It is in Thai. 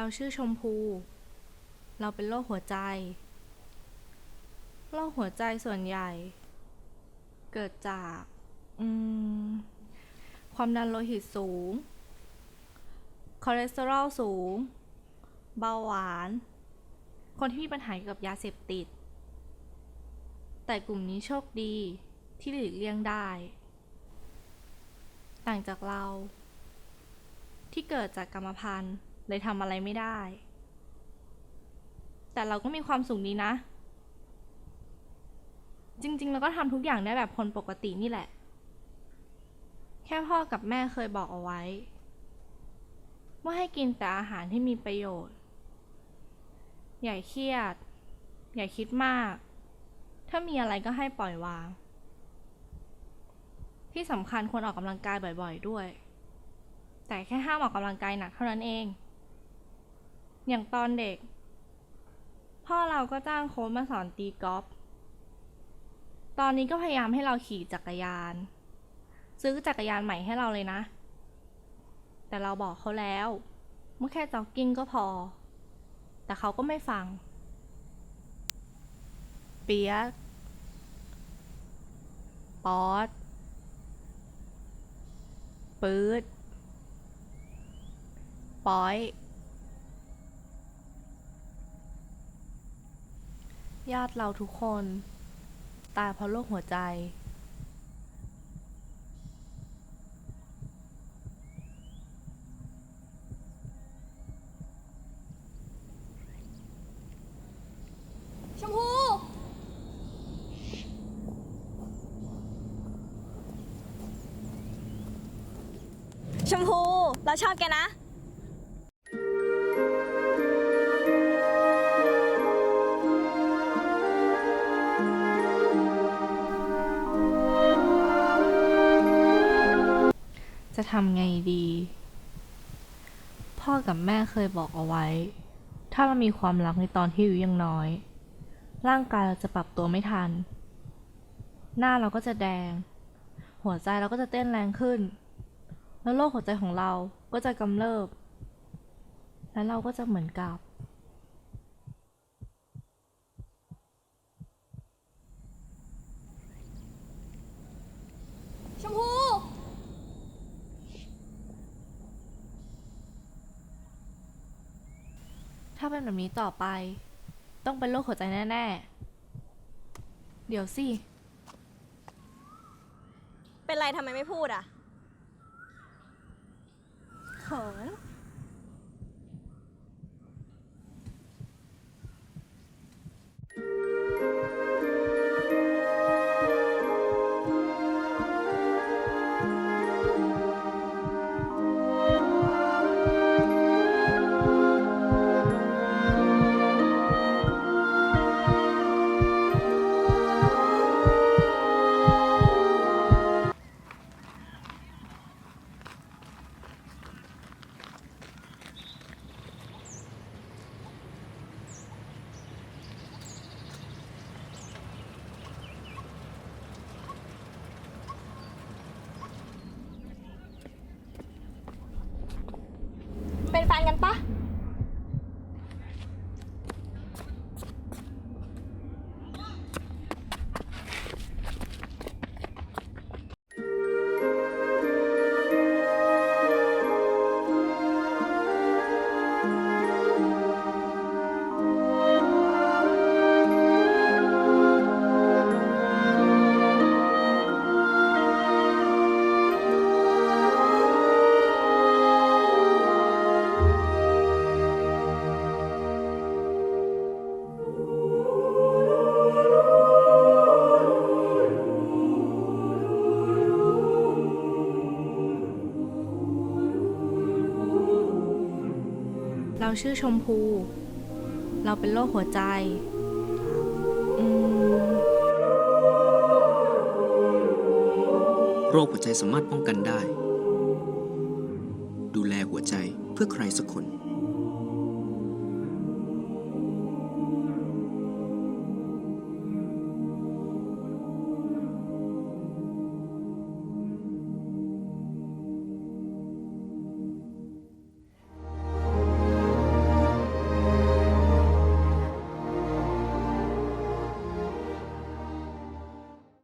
เราชื่อชมพู เราเป็นโรคหัวใจ โรคหัวใจส่วนใหญ่ เกิดจากความดันโลหิตสูง คอเลสเตอรอลสูง เบาหวาน คนที่มีปัญหาเกี่ยวกับยาเสพติด แต่กลุ่มนี้โชคดีที่หลีกเลี่ยงได้ ต่างจากเรา ที่เกิดจากกรรมพันธุ์ เลยทำอะไรไม่ได้ แต่เราก็มีความสุขดีนะ จริง ๆ เราก็ทำทุกอย่างได้แบบคนปกตินี่แหละ แค่พ่อกับแม่เคยบอกเอาไว้ ว่าให้กินแต่อาหารที่มีประโยชน์ อย่าเครียด อย่าคิดมาก ถ้ามีอะไรก็ให้ปล่อยวาง ที่สำคัญควรออกกำลังกายบ่อย ๆ ด้วยแต่แค่ห้ามออกกำลังกายหนักเท่านั้นเอง อย่างตอนเด็ก พ่อเราก็จ้างโค้ชมาสอนตีกอล์ฟตอนนี้ก็พยายามให้เราขี่จักรยาน ซื้อจักรยานใหม่ให้เราเลยนะ แต่เราบอกเขาแล้วว่าแค่จ็อกกิ้งก็พอ แต่เขาก็ไม่ฟัง เปียกป๊อดปื๊ดป้อย ญาติเราทุกคน ตายเพราะโรคหัวใจ ชมพู ชมพู เราชอบแกนะ จะทำไงดี พ่อกับแม่เคยบอกเอาไว้ ถ้าเรามีความรักในตอนที่อายุยังน้อย ร่างกายเราจะปรับตัวไม่ทัน หน้าเราก็จะแดง หัวใจเราก็จะเต้นแรงขึ้น แล้วโรคหัวใจของเราก็จะกำเริบ และเราก็จะเหมือนกับ ชมพู ถ้าเป็นแบบนี้ต่อไป ต้องเป็นโรคหัวใจแน่ๆ เดี๋ยวสิ เป็นไรทำไมไม่พูดอะ เขิน เป็นแฟนกันปะ เราชื่อชมพู เราเป็นโรคหัวใจ อืม โรคหัวใจสามารถป้องกันได้ ดูแลหัวใจเพื่อใครสักคน